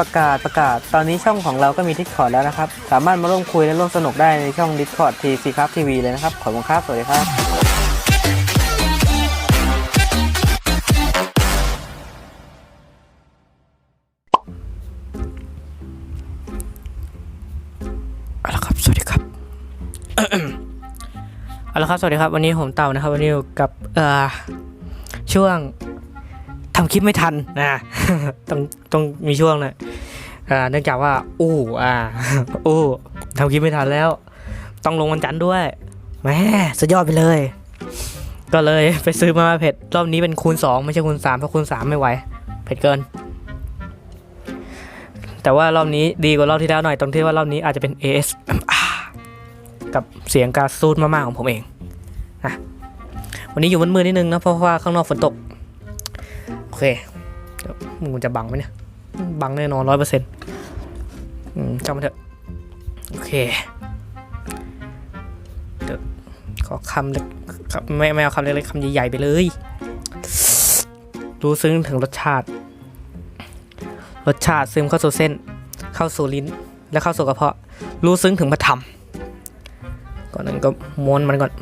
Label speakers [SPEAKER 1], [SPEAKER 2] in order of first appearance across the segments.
[SPEAKER 1] ประกาศประกาศ ตอนนี้ช่องของเราก็มี Discord แล้วนะครับ สามารถมาร่วมคุยและร่วมสนุกได้ในช่อง Discord ทีซีครับทีวีเลยนะครับ ขอบคุณครับ สวัสดีครับเอาละครับ สวัสดีครับ เอาละครับ สวัสดีครับ วันนี้ผมเต่านะครับ วันนี้อยู่กับเอ่อช่วงทำคลิปไม่ทันนะ ต้อง ต้องมีช่วงนะอ่าเนื่องจากว่า อู้อ่าอู้ทำคลิปไม่ทันแล้ว ต้องลงวันจันทร์ด้วยแม่สุดยอดไปเลย ก็เลยไปซื้อมาเผ็ดรอบนี้เป็นคูณ 2 ไม่ใช่คูณ3เพราะคูณ 3 ไม่ไหว เผ็ดเกิน แต่ว่ารอบนี้ดีกว่ารอบที่แล้วหน่อยตรงที่ว่ารอบนี้อาจจะเป็น ASMR กับเสียงการซูดมากๆของผมเองนะวันนี้อยู่มืดๆนิดนึงนะเพราะว่าข้างนอกฝนตก โอเค มึงจะบังไหมเนี่ย บังแน่นอนร้อยเปอร์เซ็นต์จำมาเถอะ โอเคเดี๋ยวขอคำเล็กไม่ไม่เอาคำเล็กๆคำใหญ่ๆไปเลย รู้ซึ้งถึงรสชาติ รสชาติซึมเข้าสู่เส้น เข้าสู่ลิ้น และเข้าสู่กระเพาะ รู้ซึ้งถึงพระธรรม ก่อนนั้นก็ม้วนมันก่อน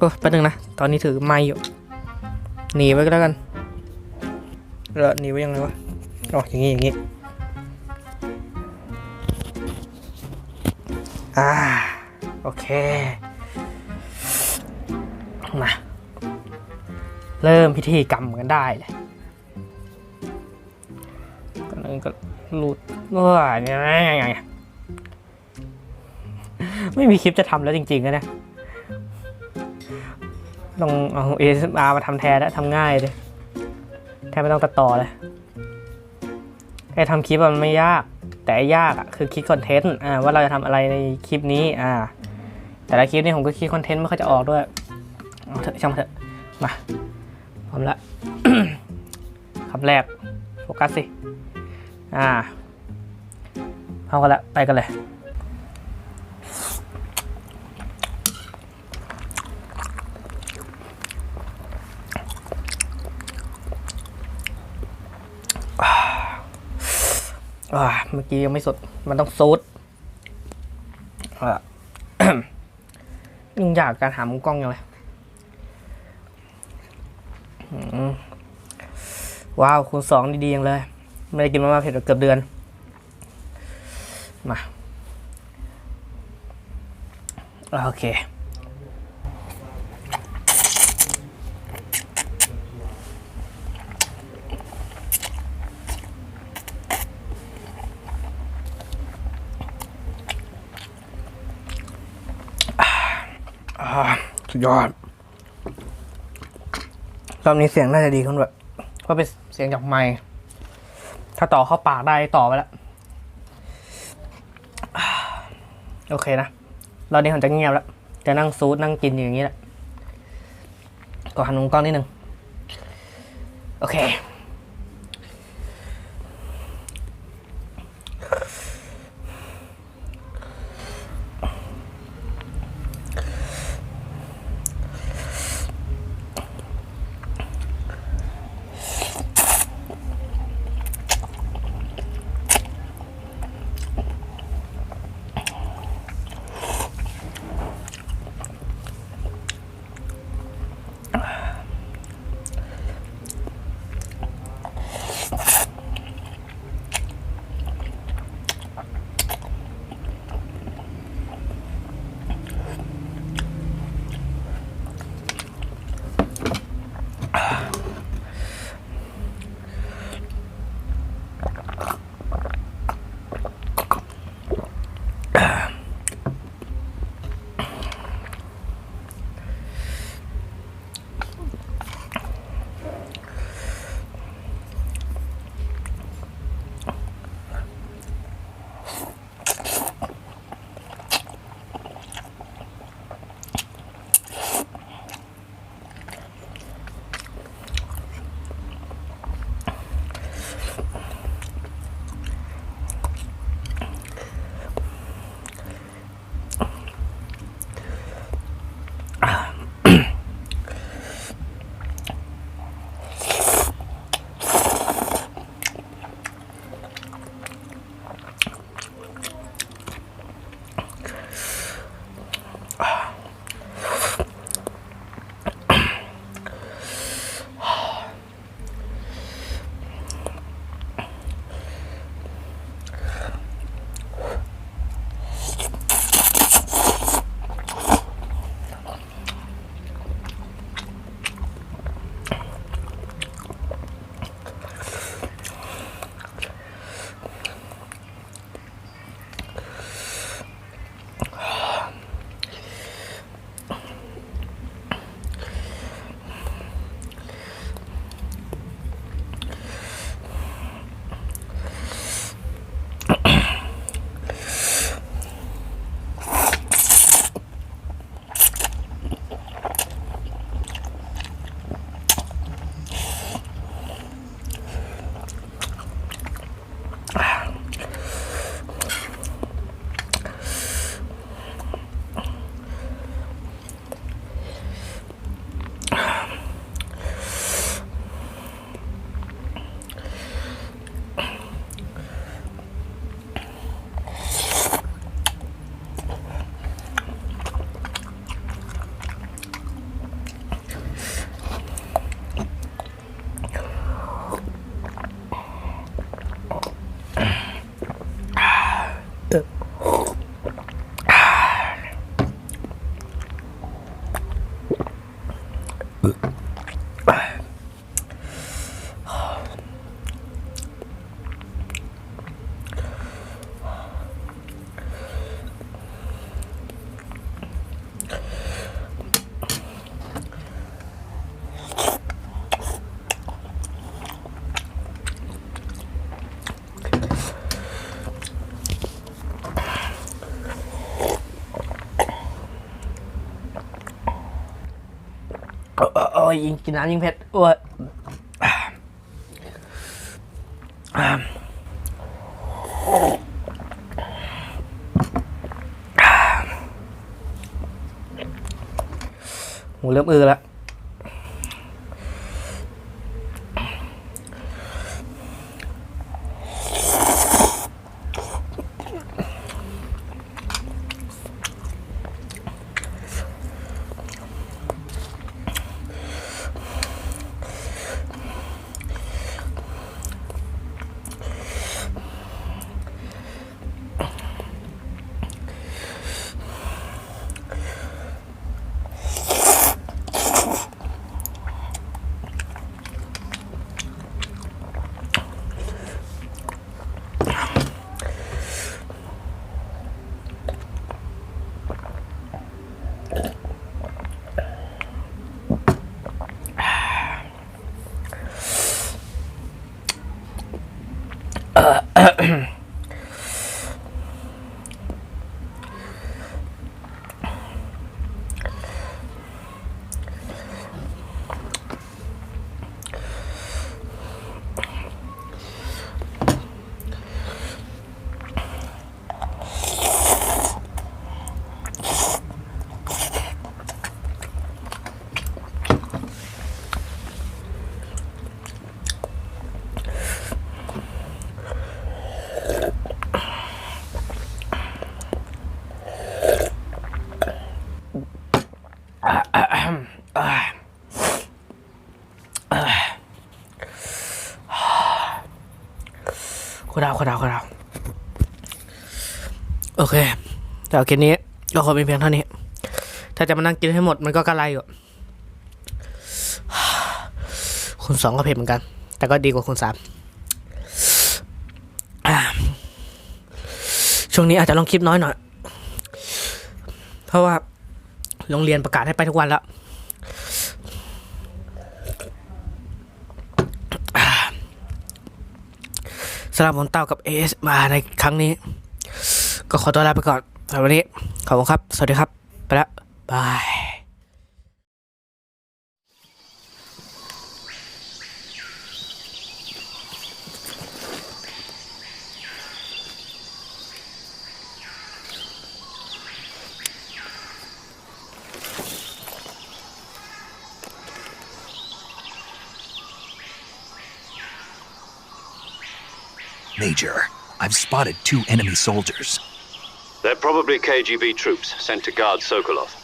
[SPEAKER 1] ก็แป๊บนึงนะ ตอนนี้ถือไม้อยู่ หนีไว้ก็แล้วกัน เออหนีไว้ยังไงวะอ๋ออย่างงี้อย่างงี้อ่าโอเค มา เริ่มพิธีกรรมกันได้เลยก่อนนั้นก็รูดว่าเนี่ยไม่มีคลิปจะทำแล้วจริงๆนะเนี่ยต้องเอา ASMR มาทำแทนแล้วทำง่ายเลย แทบไม่ต้องตัดต่อเลยไอ้ทำคลิปมันไม่ยาก แต่ยากอะคือคิดคอนเทนต์อ่าว่าเราจะทำอะไรในคลิปนี้อ่า แต่ละคลิปนี่ผมก็คิดคอนเทนต์ไม่ค่อยจะออกด้วยเอาเถอะช่างมันเถอะมาพร้อมละคำแรกโฟกัสสิอ่าเอากันละไปกันเลย เมื่อกี้ยังไม่สด มันต้องซูดอะยุ่งยากการหามุมกล้องยังไงว้าว คูณสองดีๆยังเลย ไม่ได้กินมามาเผ็ดเกือบเดือน มา โอเค อ่า สุดยอดรอบนี้เสียงน่าจะดีขึ้นด้วยเพราะเป็นเสียงจากไมค์ถ้าต่อเข้าปากได้ต่อไปแล้ว โอเคนะรอบนี้ผมจะเงียบแล้ว จะนั่งซูดนั่งกินอยู่อย่างนี้แหละก็หันมุมกล้องนิดนึง โอเค ยยิงกินน้ำยิงเผ็ดโอ้ยหูเริ่มอือแล้ว ขดาวขดาวขดาวโอ เค แต่เอาคลิปนี้ก็ขอเป็นเพียงเท่านี้ ถ้าจะมานั่งกินให้หมดมันก็กระไรอยู่คุณสองก็เผ็ดเหมือนกัน แต่ก็ดีกว่าคุณสามช่วงนี้อาจจะลองคลิปน้อยหน่อย เพราะว่าโรงเรียนประกาศให้ไปทุกวันแล้วสำหรับผมเต้ากับเอสมาในครั้งนี้ ก็ขอตัวลาไปก่อนสำหรับวันนี้ขอบคุณครับ สวัสดีครับ ไปแล้วบาย
[SPEAKER 2] Major, I've spotted two enemy soldiers.
[SPEAKER 3] They're probably KGB troops sent to guard Sokolov.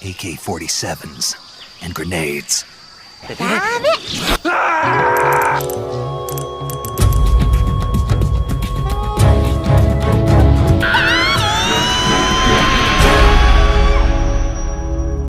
[SPEAKER 2] AK 47s and grenades.